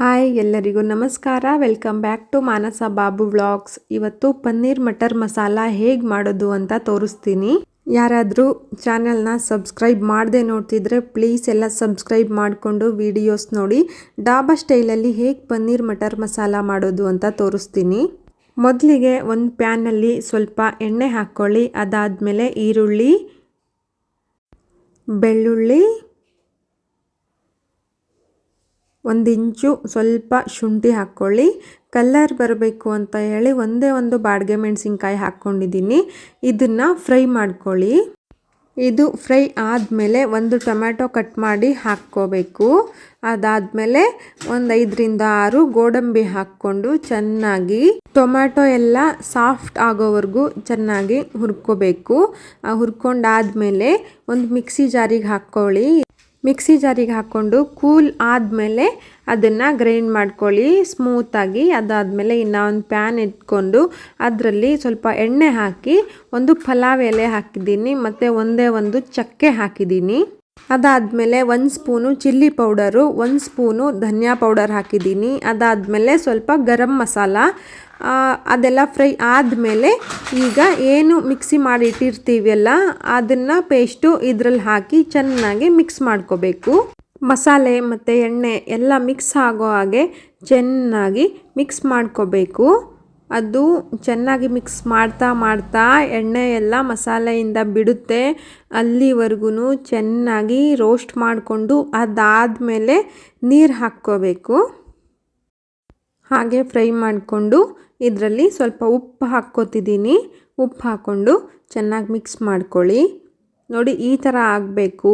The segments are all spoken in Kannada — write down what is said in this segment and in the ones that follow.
ಹಾಯ್ ಎಲ್ಲರಿಗೂ ನಮಸ್ಕಾರ. Welcome back to Manasa Babu vlogs ಇವತ್ತು ಪನ್ನೀರ್ ಮಟರ್ ಮಸಾಲ ಹೇಗೆ ಮಾಡೋದು ಅಂತ ತೋರಿಸ್ತೀನಿ. ಯಾರಾದರೂ ಚಾನೆಲ್ನ ಸಬ್ಸ್ಕ್ರೈಬ್ ಮಾಡದೆ ನೋಡ್ತಿದ್ರೆ ಪ್ಲೀಸ್ ಎಲ್ಲ ಸಬ್ಸ್ಕ್ರೈಬ್ ಮಾಡಿಕೊಂಡು ವಿಡಿಯೋಸ್ ನೋಡಿ. ಡಾಬಾ ಸ್ಟೈಲಲ್ಲಿ ಹೇಗೆ ಪನ್ನೀರ್ ಮಟರ್ ಮಸಾಲ ಮಾಡೋದು ಅಂತ ತೋರಿಸ್ತೀನಿ. ಮೊದಲಿಗೆ ಒಂದು ಪ್ಯಾನಲ್ಲಿ ಸ್ವಲ್ಪ ಎಣ್ಣೆ ಹಾಕ್ಕೊಳ್ಳಿ ಅದಾದಮೇಲೆ ಈರುಳ್ಳಿ, ಬೆಳ್ಳುಳ್ಳಿ ಒಂದು ಇಂಚು ಸ್ವಲ್ಪ ಶುಂಠಿ ಹಾಕ್ಕೊಳ್ಳಿ. ಕಲ್ಲರ್ ಬರಬೇಕು ಅಂತ ಹೇಳಿ ಒಂದೇ ಒಂದು ಬಾಡಿಗೆ ಮೆಣಸಿನ್ಕಾಯಿ ಹಾಕ್ಕೊಂಡಿದ್ದೀನಿ. ಇದನ್ನು ಫ್ರೈ ಮಾಡ್ಕೊಳ್ಳಿ. ಇದು ಫ್ರೈ ಆದಮೇಲೆ ಒಂದು ಟೊಮ್ಯಾಟೊ ಕಟ್ ಮಾಡಿ ಹಾಕ್ಕೋಬೇಕು. ಅದಾದಮೇಲೆ ಒಂದು ಐದರಿಂದ ಆರು ಗೋಡಂಬಿ ಹಾಕ್ಕೊಂಡು ಚೆನ್ನಾಗಿ ಟೊಮ್ಯಾಟೊ ಎಲ್ಲ ಸಾಫ್ಟ್ ಆಗೋವರೆಗೂ ಚೆನ್ನಾಗಿ ಹುರ್ಕೋಬೇಕು. ಹುರ್ಕೊಂಡಾದ್ಮೇಲೆ ಒಂದು ಮಿಕ್ಸಿ ಜಾರಿಗೆ ಹಾಕ್ಕೊಳ್ಳಿ. ಮಿಕ್ಸಿ ಜಾರಿಗೆ ಹಾಕ್ಕೊಂಡು ಕೂಲ್ ಆದಮೇಲೆ ಅದನ್ನು ಗ್ರೈಂಡ್ ಮಾಡ್ಕೊಳ್ಳಿ. ಸ್ಮೂತಾಗಿ ಅದಾದಮೇಲೆ ಇನ್ನೊಂದು ಪ್ಯಾನ್ ಇಟ್ಕೊಂಡು ಅದರಲ್ಲಿ ಸ್ವಲ್ಪ ಎಣ್ಣೆ ಹಾಕಿ ಒಂದು ಪಲಾವ್ ಎಲೆ ಹಾಕಿದ್ದೀನಿ. ಮತ್ತು ಒಂದೇ ಒಂದು ಚಕ್ಕೆ ಹಾಕಿದ್ದೀನಿ. ಅದಾದಮೇಲೆ ಒಂದು ಸ್ಪೂನು ಚಿಲ್ಲಿ ಪೌಡರು, ಒಂದು ಸ್ಪೂನು ಧನಿಯಾ ಪೌಡರ್ ಹಾಕಿದ್ದೀನಿ. ಅದಾದಮೇಲೆ ಸ್ವಲ್ಪ ಗರಂ ಮಸಾಲ. ಅದೆಲ್ಲ ಫ್ರೈ ಆದಮೇಲೆ ಈಗ ಏನು ಮಿಕ್ಸಿ ಮಾಡಿ ಇಟ್ಟಿರ್ತೀವಲ್ಲ ಅದನ್ನು ಪೇಸ್ಟು ಇದರಲ್ಲಿ ಹಾಕಿ ಚೆನ್ನಾಗಿ ಮಿಕ್ಸ್ ಮಾಡ್ಕೋಬೇಕು. ಮಸಾಲೆ ಮತ್ತು ಎಣ್ಣೆ ಎಲ್ಲ ಮಿಕ್ಸ್ ಆಗೋ ಹಾಗೆ ಚೆನ್ನಾಗಿ ಮಿಕ್ಸ್ ಮಾಡ್ಕೋಬೇಕು. ಅದು ಚೆನ್ನಾಗಿ ಮಿಕ್ಸ್ ಮಾಡ್ತಾ ಮಾಡ್ತಾ ಎಣ್ಣೆ ಎಲ್ಲ ಮಸಾಲೆಯಿಂದ ಬಿಡುತ್ತೆ. ಅಲ್ಲಿವರೆಗೂ ಚೆನ್ನಾಗಿ ರೋಸ್ಟ್ ಮಾಡಿಕೊಂಡು ಅದಾದಮೇಲೆ ನೀರು ಹಾಕ್ಕೋಬೇಕು. ಹಾಗೆ ಫ್ರೈ ಮಾಡಿಕೊಂಡು ಇದರಲ್ಲಿ ಸ್ವಲ್ಪ ಉಪ್ಪು ಹಾಕ್ಕೋತಿದ್ದೀನಿ. ಉಪ್ಪು ಹಾಕ್ಕೊಂಡು ಚೆನ್ನಾಗಿ ಮಿಕ್ಸ್ ಮಾಡ್ಕೊಳ್ಳಿ. ನೋಡಿ ಈ ಥರ ಆಗಬೇಕು.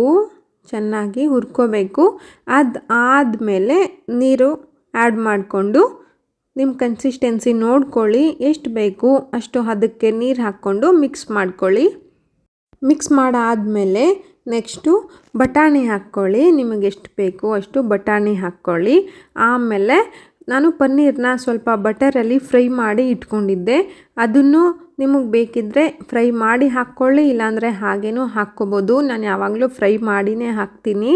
ಚೆನ್ನಾಗಿ ಹುರ್ಕೋಬೇಕು. ಅದು ಆದಮೇಲೆ ನೀರು ಆ್ಯಡ್ ಮಾಡಿಕೊಂಡು ನಿಮ್ಮ ಕನ್ಸಿಸ್ಟೆನ್ಸಿ ನೋಡ್ಕೊಳ್ಳಿ, ಎಷ್ಟು ಬೇಕು ಅಷ್ಟು ಅದಕ್ಕೆ ನೀರು ಹಾಕ್ಕೊಂಡು ಮಿಕ್ಸ್ ಮಾಡ್ಕೊಳ್ಳಿ. ಮಿಕ್ಸ್ ಮಾಡಾದಮೇಲೆ ನೆಕ್ಸ್ಟು ಬಟಾಣಿ ಹಾಕ್ಕೊಳ್ಳಿ, ನಿಮಗೆ ಎಷ್ಟು ಬೇಕು ಅಷ್ಟು ಬಟಾಣಿ ಹಾಕ್ಕೊಳ್ಳಿ. ಆಮೇಲೆ ನಾನು ಪನ್ನೀರನ್ನ ಸ್ವಲ್ಪ ಬಟರಲ್ಲಿ ಫ್ರೈ ಮಾಡಿ ಇಟ್ಕೊಂಡಿದ್ದೆ. ಅದನ್ನು ನಿಮಗೆ ಬೇಕಿದ್ದರೆ ಫ್ರೈ ಮಾಡಿ ಹಾಕ್ಕೊಳ್ಳಿ, ಇಲ್ಲಾಂದರೆ ಹಾಗೇನೂ ಹಾಕ್ಕೋಬೋದು. ನಾನು ಯಾವಾಗಲೂ ಫ್ರೈ ಮಾಡಿನೇ ಹಾಕ್ತೀನಿ.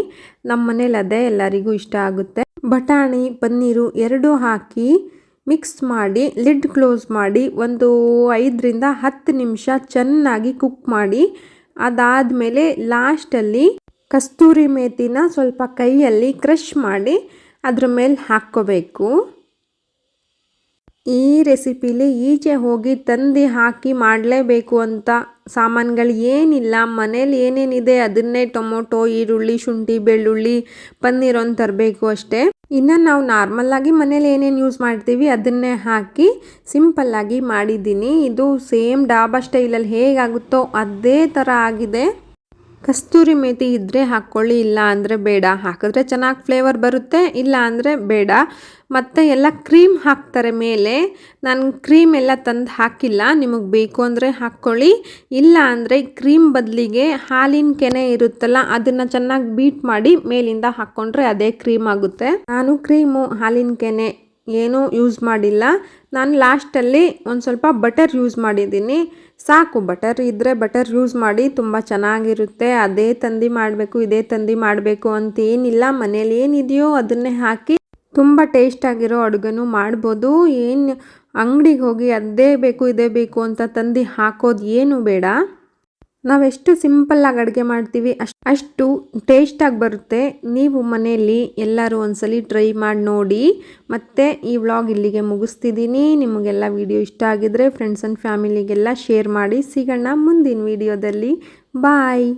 ನಮ್ಮ ಮನೇಲಿ ಅದೇ ಎಲ್ಲರಿಗೂ ಇಷ್ಟ ಆಗುತ್ತೆ. ಬಟಾಣಿ, ಪನ್ನೀರು ಎರಡೂ ಹಾಕಿ ಮಿಕ್ಸ್ ಮಾಡಿ, ಲಿಡ್ ಕ್ಲೋಸ್ ಮಾಡಿ, ಒಂದು ಐದರಿಂದ ಹತ್ತು ನಿಮಿಷ ಚೆನ್ನಾಗಿ ಕುಕ್ ಮಾಡಿ. ಅದಾದಮೇಲೆ ಲಾಸ್ಟಲ್ಲಿ ಕಸ್ತೂರಿ ಮೇತಿನ ಸ್ವಲ್ಪ ಕೈಯಲ್ಲಿ ಕ್ರಷ್ ಮಾಡಿ ಅದ್ರ ಮೇಲೆ ಹಾಕ್ಕೋಬೇಕು. ಈ ರೆಸಿಪಿಲಿ ಈಚೆ ಹೋಗಿ ತಂದು ಹಾಕಿ ಮಾಡಲೇಬೇಕು ಅಂತ ಸಾಮಾನುಗಳು ಏನಿಲ್ಲ. ಮನೇಲಿ ಏನೇನಿದೆ ಅದನ್ನೇ ಟೊಮೊಟೊ, ಈರುಳ್ಳಿ, ಶುಂಠಿ, ಬೆಳ್ಳುಳ್ಳಿ ಪನ್ನೀರೊಂದು ತರಬೇಕು ಅಷ್ಟೇ. ಇನ್ನು ನಾವು ನಾರ್ಮಲ್ಲಾಗಿ ಮನೇಲಿ ಏನೇನು ಯೂಸ್ ಮಾಡ್ತೀವಿ, ಅದನ್ನೇ ಹಾಕಿ ಸಿಂಪಲ್ಲಾಗಿ ಮಾಡಿದ್ದೀನಿ. ಇದು ಸೇಮ್ ಡಾಬಾ ಸ್ಟೈಲಲ್ಲಿ ಹೇಗಾಗುತ್ತೋ ಅದೇ ಥರ ಆಗಿದೆ. ಕಸ್ತೂರಿ ಮೇತಿ ಇದ್ದರೆ ಹಾಕ್ಕೊಳ್ಳಿ, ಇಲ್ಲ ಅಂದರೆ ಬೇಡ. ಹಾಕಿದ್ರೆ ಚೆನ್ನಾಗಿ ಫ್ಲೇವರ್ ಬರುತ್ತೆ, ಇಲ್ಲ ಅಂದರೆ ಬೇಡ. ಮತ್ತು ಎಲ್ಲ ಕ್ರೀಮ್ ಹಾಕ್ತಾರೆ ಮೇಲೆ, ನಾನು ಕ್ರೀಮ್ ಎಲ್ಲ ತಂದು ಹಾಕಿಲ್ಲ. ನಿಮಗೆ ಬೇಕು ಅಂದರೆ ಹಾಕ್ಕೊಳ್ಳಿ, ಇಲ್ಲ ಅಂದರೆ ಕ್ರೀಮ್ ಬದಲಿಗೆ ಹಾಲಿನ ಕೆನೆ ಇರುತ್ತಲ್ಲ, ಅದನ್ನು ಚೆನ್ನಾಗಿ ಬೀಟ್ ಮಾಡಿ ಮೇಲಿಂದ ಹಾಕ್ಕೊಂಡ್ರೆ ಅದೇ ಕ್ರೀಮ್ ಆಗುತ್ತೆ. ನಾನು ಕ್ರೀಮು ಹಾಲಿನ ಕೆನೆ ಏನೂ ಯೂಸ್ ಮಾಡಿಲ್ಲ. ನಾನು ಲಾಸ್ಟಲ್ಲಿ ಒಂದು ಸ್ವಲ್ಪ ಬಟರ್ ಯೂಸ್ ಮಾಡಿದ್ದೀನಿ. ಸಾಕು ಬಟರ್ ಇದ್ದರೆ ಬಟರ್ ಯೂಸ್ ಮಾಡಿ ತುಂಬ ಚೆನ್ನಾಗಿರುತ್ತೆ. ಅದೇ ತಂದು ಮಾಡಬೇಕು, ಇದೇ ತಂದು ಮಾಡಬೇಕು ಅಂತ ಏನಿಲ್ಲ ಮನೇಲಿ ಏನಿದೆಯೋ ಅದನ್ನೇ ಹಾಕಿ ತುಂಬ ಟೇಸ್ಟಾಗಿರೋ ಅಡುಗೆನೂ ಮಾಡ್ಬೋದು. ಏನು ಅಂಗಡಿಗೆ ಹೋಗಿ ಅದೇ ಬೇಕು, ಇದೇ ಬೇಕು ಅಂತ ತಂದು ಹಾಕೋದು ಏನು ಬೇಡ. ನಾವೆಷ್ಟು ಸಿಂಪಲ್ಲಾಗಿ ಅಡುಗೆ ಮಾಡ್ತೀವಿ ಅಷ್ಟು ಅಷ್ಟು ಟೇಸ್ಟಾಗಿ ಬರುತ್ತೆ. ನೀವು ಮನೆಯಲ್ಲಿ ಎಲ್ಲರೂ ಒಂದ್ಸಲಿ ಟ್ರೈ ಮಾಡಿ ನೋಡಿ. ಮತ್ತು ಈ ವ್ಲಾಗ್ ಇಲ್ಲಿಗೆ ಮುಗಿಸ್ತಿದ್ದೀನಿ ನಿಮಗೆಲ್ಲ ವಿಡಿಯೋ ಇಷ್ಟ ಆಗಿದ್ರೆ ಫ್ರೆಂಡ್ಸ್ ಆ್ಯಂಡ್ ಫ್ಯಾಮಿಲಿಗೆಲ್ಲ ಶೇರ್ ಮಾಡಿ ಸಿಗೋಣ ಮುಂದಿನ ವಿಡಿಯೋದಲ್ಲಿ ಬಾಯ್